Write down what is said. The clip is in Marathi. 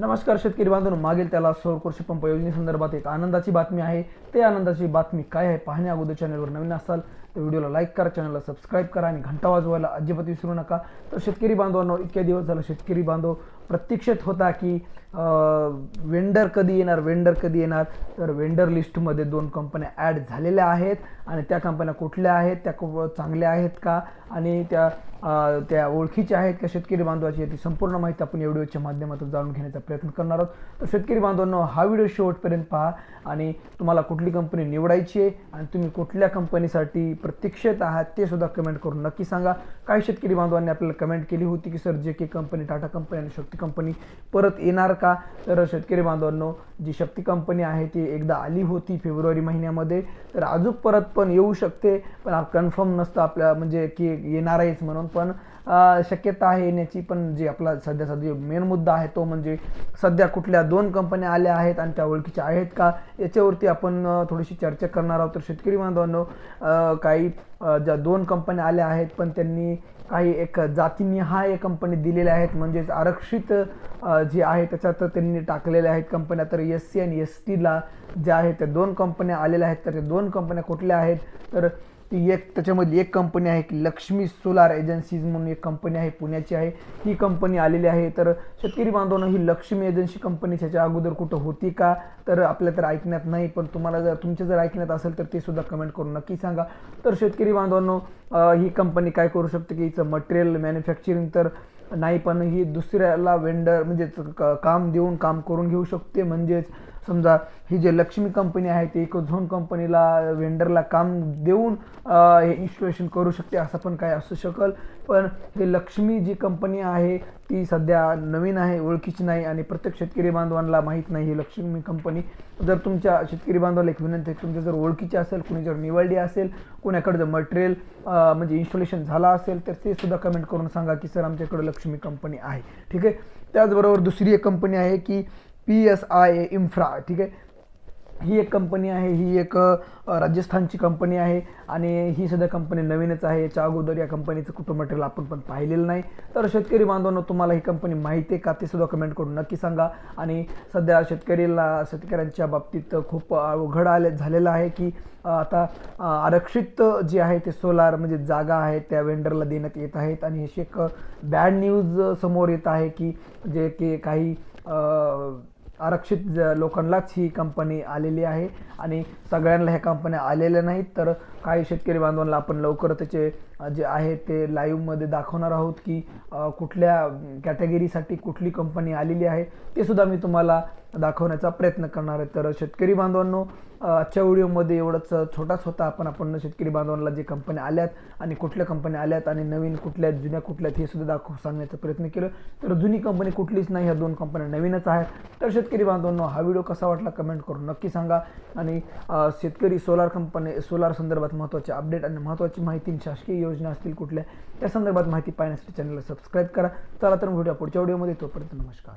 नमस्कार शेतकरी बांधव मागील त्याला सौर कृषी पंप योजनेसंदर्भात एक आनंदाची बातमी आहे. ते आनंदाची बातमी काय आहे पाहण्या अगोदर चॅनलवर नवीन असाल तर व्हिडिओला लाईक करा चॅनलला सबस्क्राईब करा आणि घंटा वाजवायला अजिबात विसरू नका. तर शेतकरी बांधवांनो इतक्या दिवस झाला शेतकरी बांधव प्रतीक्षेत होता की वेंडर कधी येणार वेंडर कधी येणार? तर वेंडर लिस्टमध्ये दोन कंपन्या ॲड झालेल्या आहेत आणि त्या कंपन्या कुठल्या आहेत? त्या खूप चांगल्या आहेत का? आणि त्या त्या ओळखीच्या आहेत का? शेतकरी बांधवाची ती संपूर्ण माहिती आपण या व्हिडिओच्या माध्यमातून जाणून घेण्याचा प्रयत्न करणार आहोत. तर शेतकरी बांधवांनो हा व्हिडिओ शेवटपर्यंत पहा आणि तुम्हाला कुठली कंपनी निवडायची आहे आणि तुम्ही कुठल्या कंपनीसाठी प्रतीक्षेत आहात ते सुद्धा कमेंट करून नक्की सांगा. काही शेतकरी बांधवांनी आपल्याला कमेंट केली होती की सर जे की कंपनी टाटा कंपनी आणि शक्ती कंपनी परत येणार का? तर शेतकरी बांधवांनो जी शक्ती कंपनी आहे ती एकदा आली होती फेब्रुवारी महिन्यामध्ये तर अजून परत पण येऊ शकते. पण कन्फर्म नसतं आपल्या म्हणजे की येणार आहेच म्हणून. पण शक्यता आहे येण्याची पण जे आपला सध्या सध्या मेन मुद्दा आहे तो म्हणजे सध्या कुठल्या दोन कंपन्या आल्या आहेत आणि त्या ओळखीच्या आहेत का? याच्यावरती आपण थोडीशी चर्चा करणार आहोत. तर शेतकरी बांधवांनो काही ज्या दोन कंपन्या आल्या आहेत पण त्यांनी काही एक जातीनिहाय कंपनी दिलेल्या आहेत. म्हणजेच आरक्षित जे आहे त्याच्यात त्यांनी टाकलेल्या आहेत कंपन्या तर एस सी आणि एस टीला ज्या आहेत त्या दोन कंपन्या आलेल्या आहेत. तर त्या दोन कंपन्या कुठल्या आहेत? तर ती एक त्याच्यामधली एक कंपनी आहे की लक्ष्मी सोलार एजन्सीज म्हणून एक कंपनी आहे पुण्याची आहे. ही कंपनी आलेली आहे. तर शेतकरी बांधवांनो ही लक्ष्मी एजन्सी कंपनी त्याच्या अगोदर कुठं होती का? तर आपल्या तर ऐकण्यात नाही पण तुम्हाला जर तुमच्या जर ऐकण्यात असेल तर ते सुद्धा कमेंट करून नक्की सांगा. तर शेतकरी बांधवांनो ही कंपनी काय करू शकते की हिचं मटेरियल मॅन्युफॅक्चरिंग तर नाही पण ही दुसऱ्याला वेंडर म्हणजेच काम देऊन काम करून घेऊ शकते. म्हणजेच समजा ही जे लक्ष्मी कंपनी आहे ती एक झोन कंपनीला वेंडरला काम देऊन हे इन्स्टॉलेशन करू शकते असं पण काय असू शकल. पण हे लक्ष्मी जी कंपनी आहे ती सध्या नवीन आहे ओळखीची नाही आणि प्रत्येक शेतकरी बांधवांना माहीत नाही ही लक्ष्मी कंपनी जर तुमच्या शेतकरी बांधवाला एक विनंती आहे तुमच्या जर ओळखीची असेल कुणी जर निवडली असेल कुणाकडे जर मटेरियल म्हणजे इन्स्टॉलेशन झाला असेल तर ते सुद्धा कमेंट करून सांगा की सर आमच्याकडे लक्ष्मी कंपनी आहे. ठीक आहे? त्याचबरोबर दुसरी एक कंपनी आहे की P S I A infra ठीक आहे? ही एक कंपनी आहे ही एक राजस्थानची कंपनी आहे आणि ही सध्या कंपनी नवीनच आहे. याच्या अगोदर या कंपनीचं कुठं मटेरियल आपण पण पाहिलेलं नाही. तर शेतकरी बांधवांनो तुम्हाला ही कंपनी माहिती आहे का? ते सुद्धा कमेंट करून नक्की सांगा. आणि सध्या शेतकरीला शेतकऱ्यांच्या बाबतीत खूप अवघड आले झालेलं आहे की आता आरक्षित जे आहे ते सोलार म्हणजे जागा आहे त्या वेंडरला देण्यात येत आहेत. आणि अशी एक बॅड न्यूज समोर येत आहे की जे की काही आरक्षित ज- लोकांनाच ही कंपनी आलेली आहे. आणि सगळ्यांना ह्या कंपन्या आलेल्या नाहीत. तर काही शेतकरी बांधवांना आपण लवकर त्याचे जे आहे ते लाईव्हमध्ये दाखवणार आहोत की कुठल्या कॅटेगरीसाठी कुठली कंपनी आलेली आहे. ते सुद्धा मी तुम्हाला दाखवण्याचा प्रयत्न करणार आहे. तर शेतकरी बांधवांनो आजच्या व्हिडिओमध्ये एवढंच छोटाच होता. आपण आपण शेतकरी बांधवांना जे कंपन्या आल्यात आणि कुठल्या कंपन्या आल्यात आणि नवीन कुठल्या आहेत, जुन्या कुठल्या आहेत हे सुद्धा दाखव सांगण्याचा प्रयत्न केलं. तर जुनी कंपनी कुठलीच नाही ह्या दोन कंपन्या नवीनच आहेत. तर शेतकरी बांधवांनो हा व्हिडिओ कसा वाटला कमेंट करून नक्की सांगा. आणि शेतकरी सोलार कंपनी सोलार संदर्भात महत्त्वाचे अपडेट आणि महत्त्वाची माहिती शासकीय योजना असतील कुठल्या त्या संदर्भात माहिती पाहण्यासाठी चॅनलला सबस्क्राईब करा. चला तर व्हिडिओ पुढच्या व्हिडिओमध्ये. तोपर्यंत नमस्कार.